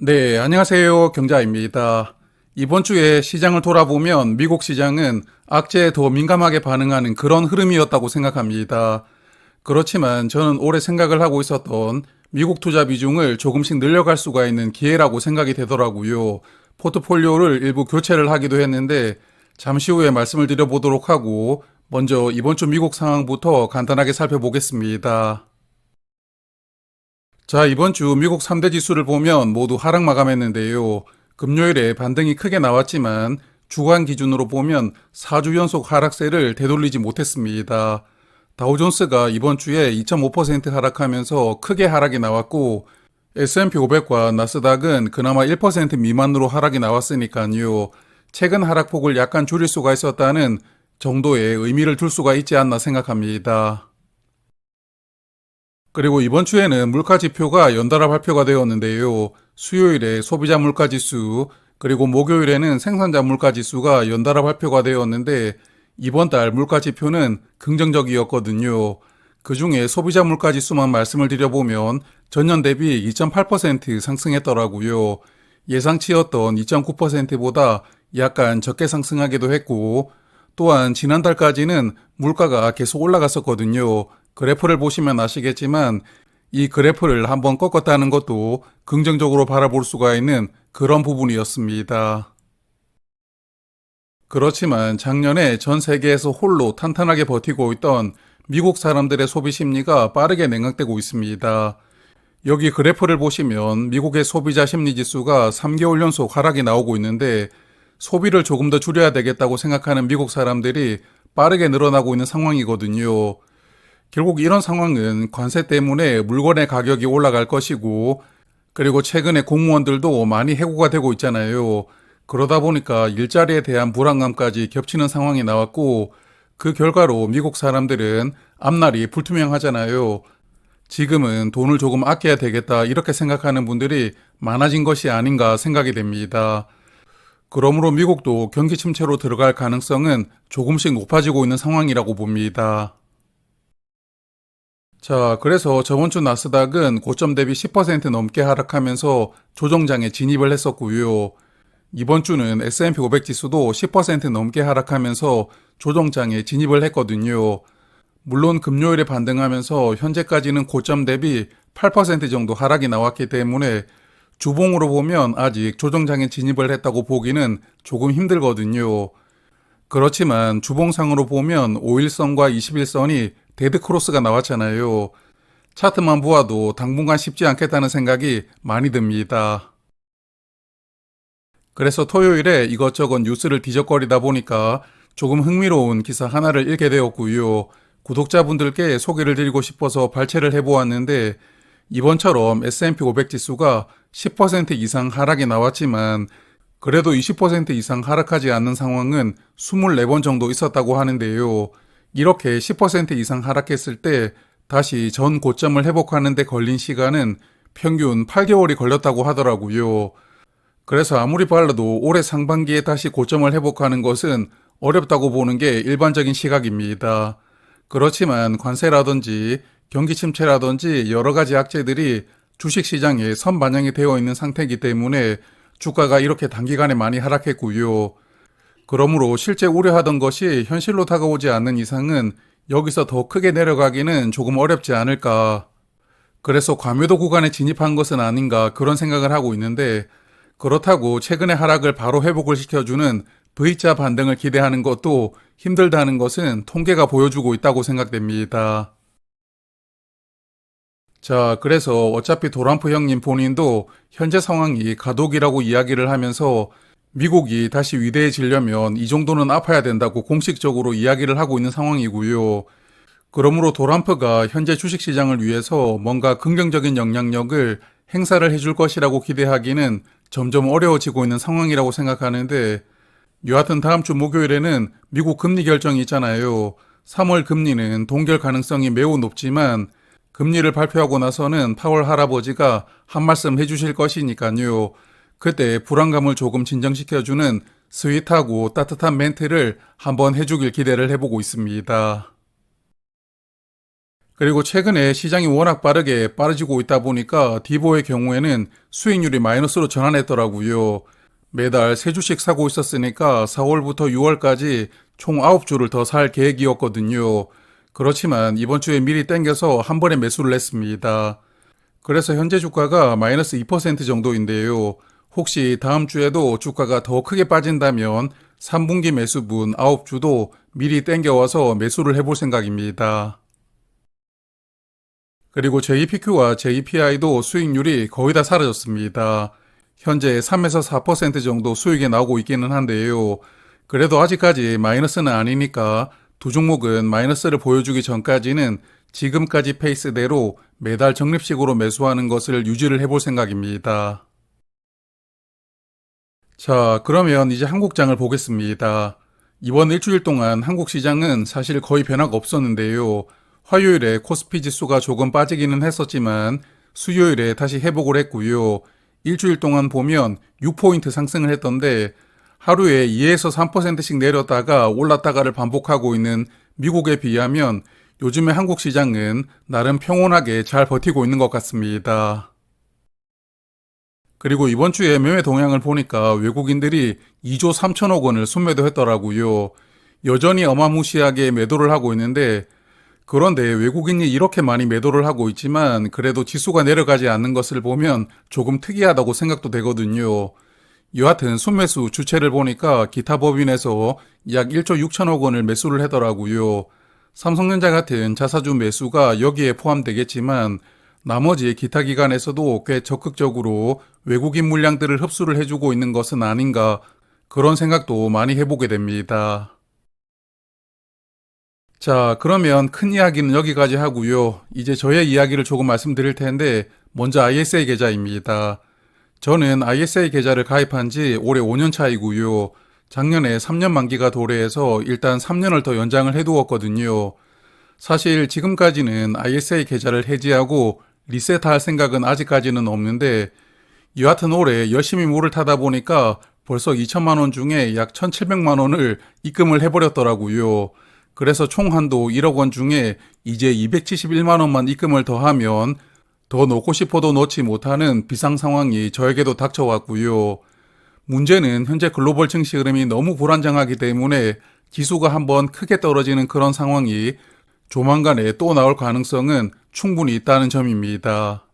네, 안녕하세요. 경자입니다. 이번 주에 시장을 돌아보면 미국 시장은 악재에 더 민감하게 반응하는 그런 흐름이었다고 생각합니다. 그렇지만 저는 오래 생각을 하고 있었던 미국 투자 비중을 조금씩 늘려갈 수가 있는 기회라고 생각이 되더라고요. 포트폴리오를 일부 교체를 하기도 했는데 잠시 후에 말씀을 드려보도록 하고 먼저 이번 주 미국 상황부터 간단하게 살펴보겠습니다. 자, 이번 주 미국 3대 지수를 보면 모두 하락 마감했는데요. 금요일에 반등이 크게 나왔지만 주간 기준으로 보면 4주 연속 하락세를 되돌리지 못했습니다. 다우존스가 이번 주에 2.5% 하락하면서 크게 하락이 나왔고 S&P 500과 나스닥은 그나마 1% 미만으로 하락이 나왔으니까요. 최근 하락폭을 약간 줄일 수가 있었다는 정도의 의미를 둘 수가 있지 않나 생각합니다. 그리고 이번 주에는 물가 지표가 연달아 발표가 되었는데요. 수요일에 소비자 물가 지수, 그리고 목요일에는 생산자 물가 지수가 연달아 발표가 되었는데 이번 달 물가 지표는 긍정적이었거든요. 그 중에 소비자 물가 지수만 말씀을 드려보면 전년 대비 2.8% 상승했더라고요. 예상치였던 2.9%보다 약간 적게 상승하기도 했고, 또한 지난달까지는 물가가 계속 올라갔었거든요. 그래프를 보시면 아시겠지만 이 그래프를 한번 꺾었다는 것도 긍정적으로 바라볼 수가 있는 그런 부분이었습니다. 그렇지만 작년에 전 세계에서 홀로 탄탄하게 버티고 있던 미국 사람들의 소비 심리가 빠르게 냉각되고 있습니다. 여기 그래프를 보시면 미국의 소비자 심리 지수가 3개월 연속 하락이 나오고 있는데 소비를 조금 더 줄여야 되겠다고 생각하는 미국 사람들이 빠르게 늘어나고 있는 상황이거든요. 결국 이런 상황은 관세 때문에 물건의 가격이 올라갈 것이고, 그리고 최근에 공무원들도 많이 해고가 되고 있잖아요. 그러다 보니까 일자리에 대한 불안감까지 겹치는 상황이 나왔고, 그 결과로 미국 사람들은 앞날이 불투명하잖아요. 지금은 돈을 조금 아껴야 되겠다 이렇게 생각하는 분들이 많아진 것이 아닌가 생각이 됩니다. 그러므로 미국도 경기 침체로 들어갈 가능성은 조금씩 높아지고 있는 상황이라고 봅니다. 자, 그래서 저번 주 나스닥은 고점 대비 10% 넘게 하락하면서 조정장에 진입을 했었고요. 이번 주는 S&P 500 지수도 10% 넘게 하락하면서 조정장에 진입을 했거든요. 물론 금요일에 반등하면서 현재까지는 고점 대비 8% 정도 하락이 나왔기 때문에 주봉으로 보면 아직 조정장에 진입을 했다고 보기는 조금 힘들거든요. 그렇지만 주봉상으로 보면 5일선과 21선이 데드 크로스가 나왔잖아요. 차트만 보아도 당분간 쉽지 않겠다는 생각이 많이 듭니다. 그래서 토요일에 이것저것 뉴스를 뒤적거리다 보니까 조금 흥미로운 기사 하나를 읽게 되었고요. 구독자분들께 소개를 드리고 싶어서 발췌를 해보았는데 이번처럼 S&P 500 지수가 10% 이상 하락이 나왔지만 그래도 20% 이상 하락하지 않는 상황은 24번 정도 있었다고 하는데요. 이렇게 10% 이상 하락했을 때 다시 전 고점을 회복하는 데 걸린 시간은 평균 8개월이 걸렸다고 하더라고요. 그래서 아무리 빨라도 올해 상반기에 다시 고점을 회복하는 것은 어렵다고 보는 게 일반적인 시각입니다. 그렇지만 관세라든지 경기 침체라든지 여러 가지 악재들이 주식 시장에 선반영이 되어 있는 상태이기 때문에 주가가 이렇게 단기간에 많이 하락했고요. 그러므로 실제 우려하던 것이 현실로 다가오지 않는 이상은 여기서 더 크게 내려가기는 조금 어렵지 않을까. 그래서 과매도 구간에 진입한 것은 아닌가 그런 생각을 하고 있는데 그렇다고 최근의 하락을 바로 회복을 시켜주는 V자 반등을 기대하는 것도 힘들다는 것은 통계가 보여주고 있다고 생각됩니다. 자, 그래서 어차피 도람프 형님 본인도 현재 상황이 가독이라고 이야기를 하면서 미국이 다시 위대해지려면 이 정도는 아파야 된다고 공식적으로 이야기를 하고 있는 상황이고요. 그러므로 도람프가 현재 주식시장을 위해서 뭔가 긍정적인 영향력을 행사를 해줄 것이라고 기대하기는 점점 어려워지고 있는 상황이라고 생각하는데 여하튼 다음 주 목요일에는 미국 금리 결정이 있잖아요. 3월 금리는 동결 가능성이 매우 높지만 금리를 발표하고 나서는 파월 할아버지가 한 말씀 해주실 것이니까요. 그때 불안감을 조금 진정시켜주는 스윗하고 따뜻한 멘트를 한번 해주길 기대를 해보고 있습니다. 그리고 최근에 시장이 워낙 빠르게 빠르지고 있다 보니까 디보의 경우에는 수익률이 마이너스로 전환했더라고요. 매달 3주씩 사고 있었으니까 4월부터 6월까지 총 9주를 더 살 계획이었거든요. 그렇지만 이번 주에 미리 땡겨서 한 번에 매수를 했습니다. 그래서 현재 주가가 마이너스 2% 정도인데요. 혹시 다음 주에도 주가가 더 크게 빠진다면 3분기 매수분 9주도 미리 땡겨와서 매수를 해볼 생각입니다. 그리고 JPQ와 JPI도 수익률이 거의 다 사라졌습니다. 현재 3에서 4% 정도 수익이 나오고 있기는 한데요. 그래도 아직까지 마이너스는 아니니까 두 종목은 마이너스를 보여주기 전까지는 지금까지 페이스대로 매달 적립식으로 매수하는 것을 유지를 해볼 생각입니다. 자, 그러면 이제 한국장을 보겠습니다. 이번 일주일 동안 한국 시장은 사실 거의 변화가 없었는데요. 화요일에 코스피 지수가 조금 빠지기는 했었지만 수요일에 다시 회복을 했고요. 일주일 동안 보면 6포인트 상승을 했던데 하루에 2에서 3%씩 내렸다가 올랐다가를 반복하고 있는 미국에 비하면 요즘에 한국 시장은 나름 평온하게 잘 버티고 있는 것 같습니다. 그리고 이번 주에 매매 동향을 보니까 외국인들이 2조 3천억 원을 순매도 했더라고요. 여전히 어마무시하게 매도를 하고 있는데 그런데 외국인이 이렇게 많이 매도를 하고 있지만 그래도 지수가 내려가지 않는 것을 보면 조금 특이하다고 생각도 되거든요. 여하튼 순매수 주체를 보니까 기타 법인에서 약 1조 6천억 원을 매수를 하더라고요. 삼성전자 같은 자사주 매수가 여기에 포함되겠지만 나머지 기타 기관에서도 꽤 적극적으로 외국인 물량들을 흡수를 해주고 있는 것은 아닌가 그런 생각도 많이 해보게 됩니다. 자, 그러면 큰 이야기는 여기까지 하고요. 이제 저의 이야기를 조금 말씀드릴 텐데 먼저 ISA 계좌입니다. 저는 ISA 계좌를 가입한 지 올해 5년 차이고요. 작년에 3년 만기가 도래해서 일단 3년을 더 연장을 해두었거든요. 사실 지금까지는 ISA 계좌를 해지하고 리셋할 생각은 아직까지는 없는데 여하튼 올해 열심히 물을 타다 보니까 벌써 2천만 원 중에 약 1,700만 원을 입금을 해버렸더라고요. 그래서 총 한도 1억 원 중에 이제 271만 원만 입금을 더하면 더 넣고 싶어도 넣지 못하는 비상 상황이 저에게도 닥쳐왔고요. 문제는 현재 글로벌 증시 흐름이 너무 불안정하기 때문에 지수가 한번 크게 떨어지는 그런 상황이 조만간에 또 나올 가능성은 충분히 있다는 점입니다.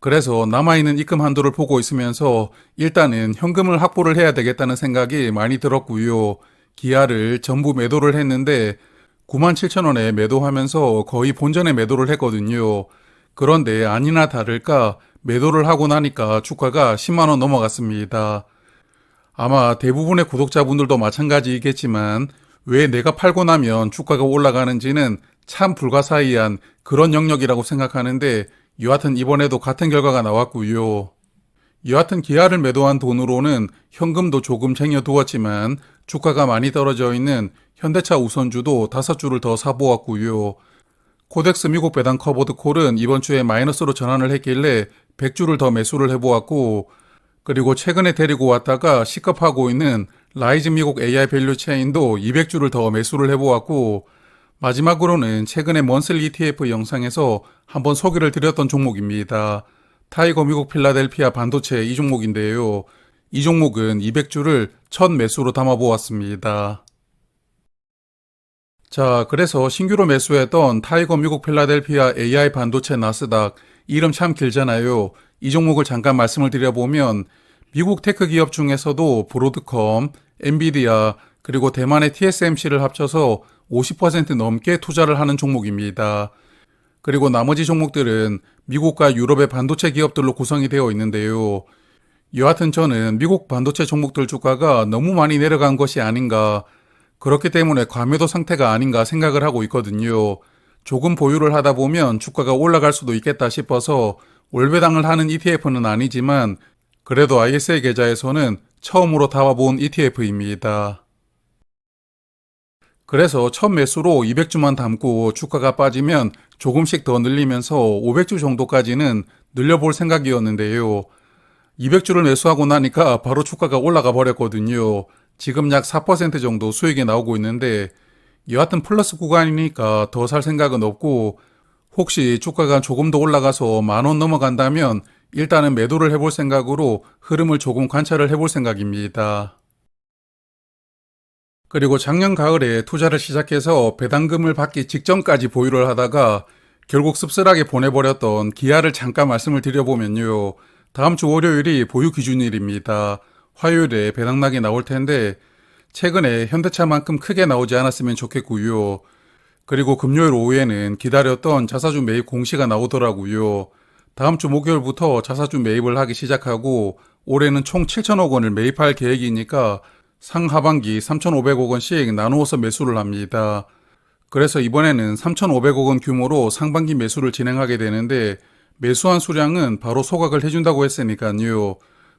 그래서 남아있는 입금 한도를 보고 있으면서 일단은 현금을 확보를 해야 되겠다는 생각이 많이 들었고요. 기아를 전부 매도를 했는데 9만 7천 원에 매도하면서 거의 본전에 매도를 했거든요. 그런데 아니나 다를까 매도를 하고 나니까 주가가 10만 원 넘어갔습니다. 아마 대부분의 구독자분들도 마찬가지이겠지만 왜 내가 팔고 나면 주가가 올라가는지는 참 불가사의한 그런 영역이라고 생각하는데 여하튼 이번에도 같은 결과가 나왔고요. 여하튼 기아를 매도한 돈으로는 현금도 조금 쟁여두었지만 주가가 많이 떨어져 있는 현대차 우선주도 다섯 주를 더 사보았고요. 코덱스 미국 배당 커버드 콜은 이번 주에 마이너스로 전환을 했길래 100주를 더 매수를 해보았고 그리고 최근에 데리고 왔다가 시급하고 있는 라이즈 미국 AI 밸류 체인도 200주를 더 매수를 해보았고 마지막으로는 최근에 먼슬 ETF 영상에서 한번 소개를 드렸던 종목입니다. 타이거 미국 필라델피아 반도체 이 종목인데요. 이 종목은 200주를 첫 매수로 담아보았습니다. 자, 그래서 신규로 매수했던 타이거 미국 필라델피아 AI 반도체 나스닥 이름 참 길잖아요. 이 종목을 잠깐 말씀을 드려보면 미국 테크 기업 중에서도 브로드컴, 엔비디아, 그리고 대만의 TSMC를 합쳐서 50% 넘게 투자를 하는 종목입니다. 그리고 나머지 종목들은 미국과 유럽의 반도체 기업들로 구성이 되어 있는데요. 여하튼 저는 미국 반도체 종목들 주가가 너무 많이 내려간 것이 아닌가, 그렇기 때문에 과매도 상태가 아닌가 생각을 하고 있거든요. 조금 보유를 하다 보면 주가가 올라갈 수도 있겠다 싶어서 월배당을 하는 ETF는 아니지만 그래도 ISA 계좌에서는 처음으로 담아본 ETF입니다. 그래서 첫 매수로 200주만 담고 주가가 빠지면 조금씩 더 늘리면서 500주 정도까지는 늘려볼 생각이었는데요. 200주를 매수하고 나니까 바로 주가가 올라가 버렸거든요. 지금 약 4% 정도 수익이 나오고 있는데 여하튼 플러스 구간이니까 더 살 생각은 없고 혹시 주가가 조금 더 올라가서 만원 넘어간다면 일단은 매도를 해볼 생각으로 흐름을 조금 관찰을 해볼 생각입니다. 그리고 작년 가을에 투자를 시작해서 배당금을 받기 직전까지 보유를 하다가 결국 씁쓸하게 보내버렸던 기아를 잠깐 말씀을 드려보면요. 다음 주 월요일이 보유 기준일입니다. 화요일에 배당락이 나올 텐데 최근에 현대차만큼 크게 나오지 않았으면 좋겠고요. 그리고 금요일 오후에는 기다렸던 자사주 매입 공시가 나오더라고요. 다음 주 목요일부터 자사주 매입을 하기 시작하고 올해는 총 7천억 원을 매입할 계획이니까 상하반기 3,500억 원씩 나누어서 매수를 합니다. 그래서 이번에는 3,500억 원 규모로 상반기 매수를 진행하게 되는데 매수한 수량은 바로 소각을 해준다고 했으니까요.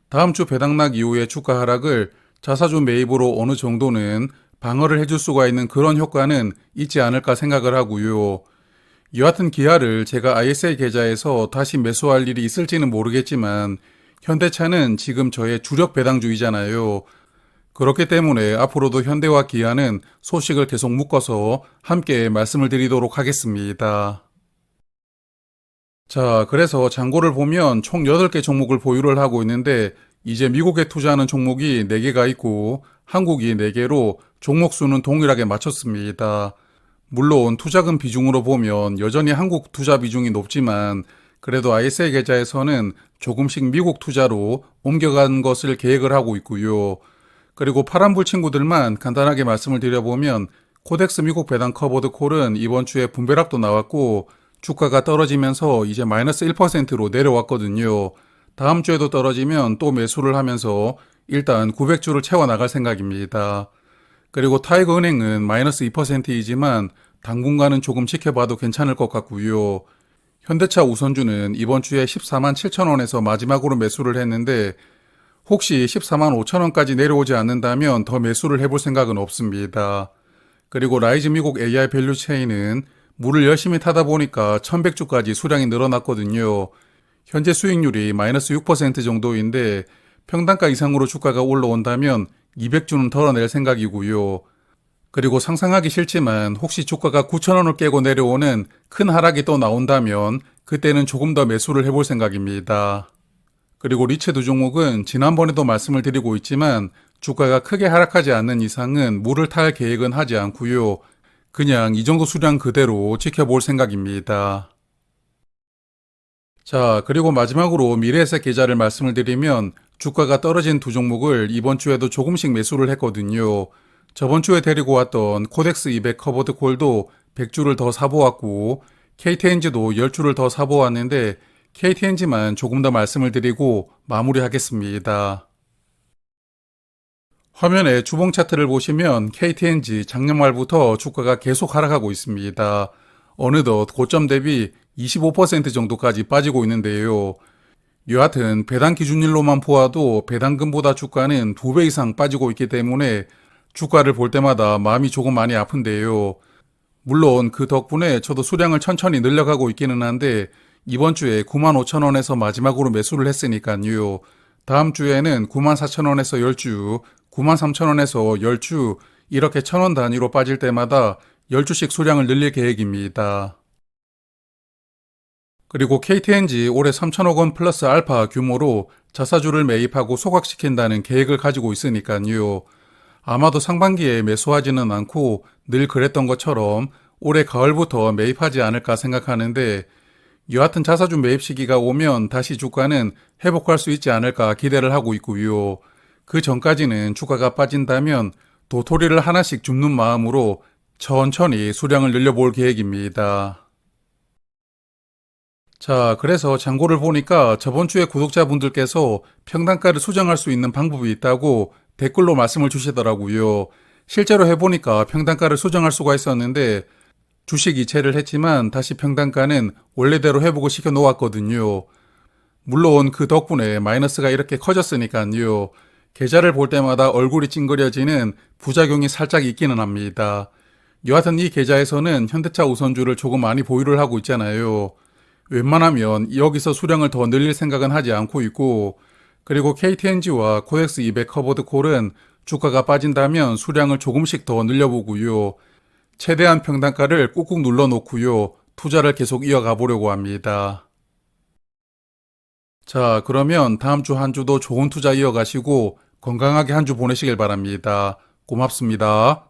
다음 주 배당락 이후의 주가 하락을 자사주 매입으로 어느 정도는 방어를 해줄 수가 있는 그런 효과는 있지 않을까 생각을 하고요. 여하튼 기아를 제가 ISA 계좌에서 다시 매수할 일이 있을지는 모르겠지만 현대차는 지금 저의 주력 배당주이잖아요. 그렇기 때문에 앞으로도 현대와 기아는 소식을 계속 묶어서 함께 말씀을 드리도록 하겠습니다. 자, 그래서 잔고를 보면 총 8개 종목을 보유를 하고 있는데 이제 미국에 투자하는 종목이 4개가 있고 한국이 4개로 종목 수는 동일하게 맞췄습니다. 물론 투자금 비중으로 보면 여전히 한국 투자 비중이 높지만 그래도 ISA 계좌에서는 조금씩 미국 투자로 옮겨간 것을 계획을 하고 있고요. 그리고 파란불 친구들만 간단하게 말씀을 드려보면 코덱스 미국 배당 커버드 콜은 이번 주에 분배락도 나왔고 주가가 떨어지면서 이제 마이너스 1%로 내려왔거든요. 다음 주에도 떨어지면 또 매수를 하면서 일단 900주를 채워나갈 생각입니다. 그리고 타이거 은행은 마이너스 2%이지만 당분간은 조금 지켜봐도 괜찮을 것 같고요. 현대차 우선주는 이번 주에 14만 7천 원에서 마지막으로 매수를 했는데 혹시 14만 5천 원까지 내려오지 않는다면 더 매수를 해볼 생각은 없습니다. 그리고 라이즈 미국 AI 밸류 체인은 물을 열심히 타다 보니까 1100주까지 수량이 늘어났거든요. 현재 수익률이 마이너스 6% 정도인데 평단가 이상으로 주가가 올라온다면 200주는 덜어낼 생각이고요. 그리고 상상하기 싫지만 혹시 주가가 9천원을 깨고 내려오는 큰 하락이 또 나온다면 그때는 조금 더 매수를 해볼 생각입니다. 그리고 리체 두 종목은 지난번에도 말씀을 드리고 있지만 주가가 크게 하락하지 않는 이상은 물을 탈 계획은 하지 않고요. 그냥 이 정도 수량 그대로 지켜볼 생각입니다. 자, 그리고 마지막으로 미래에셋 계좌를 말씀을 드리면 주가가 떨어진 두 종목을 이번 주에도 조금씩 매수를 했거든요. 저번 주에 데리고 왔던 코덱스 200 커버드 콜도 100주를 더 사보았고 KTNG도 10주를 더 사보았는데 KTNG만 조금 더 말씀을 드리고 마무리하겠습니다. 화면에 주봉 차트를 보시면 KTNG 작년 말부터 주가가 계속 하락하고 있습니다. 어느덧 고점 대비 25% 정도까지 빠지고 있는데요. 여하튼 배당 기준일로만 보아도 배당금보다 주가는 2배 이상 빠지고 있기 때문에 주가를 볼 때마다 마음이 조금 많이 아픈데요. 물론 그 덕분에 저도 수량을 천천히 늘려가고 있기는 한데 이번 주에 9만 5천 원에서 마지막으로 매수를 했으니까요. 다음 주에는 9만 4천 원에서 10주, 9만 3천 원에서 10주 이렇게 천원 단위로 빠질 때마다 10주씩 수량을 늘릴 계획입니다. 그리고 KTNG 올해 3천억 원 플러스 알파 규모로 자사주를 매입하고 소각시킨다는 계획을 가지고 있으니까요. 아마도 상반기에 매수하지는 않고 늘 그랬던 것처럼 올해 가을부터 매입하지 않을까 생각하는데 여하튼 자사주 매입 시기가 오면 다시 주가는 회복할 수 있지 않을까 기대를 하고 있고요. 그 전까지는 주가가 빠진다면 도토리를 하나씩 줍는 마음으로 천천히 수량을 늘려볼 계획입니다. 자, 그래서 장고를 보니까 저번 주에 구독자분들께서 평단가를 수정할 수 있는 방법이 있다고 댓글로 말씀을 주시더라고요. 실제로 해보니까 평단가를 수정할 수가 있었는데 주식 이체를 했지만 다시 평단가는 원래대로 회복을 시켜 놓았거든요. 물론 그 덕분에 마이너스가 이렇게 커졌으니까요. 계좌를 볼 때마다 얼굴이 찡그려지는 부작용이 살짝 있기는 합니다. 여하튼 이 계좌에서는 현대차 우선주를 조금 많이 보유를 하고 있잖아요. 웬만하면 여기서 수량을 더 늘릴 생각은 하지 않고 있고 그리고 KTNG와 코덱스 200 커버드 콜은 주가가 빠진다면 수량을 조금씩 더 늘려보고요. 최대한 평단가를 꾹꾹 눌러 놓고요. 투자를 계속 이어가 보려고 합니다. 자, 그러면 다음 주 한 주도 좋은 투자 이어가시고 건강하게 한 주 보내시길 바랍니다. 고맙습니다.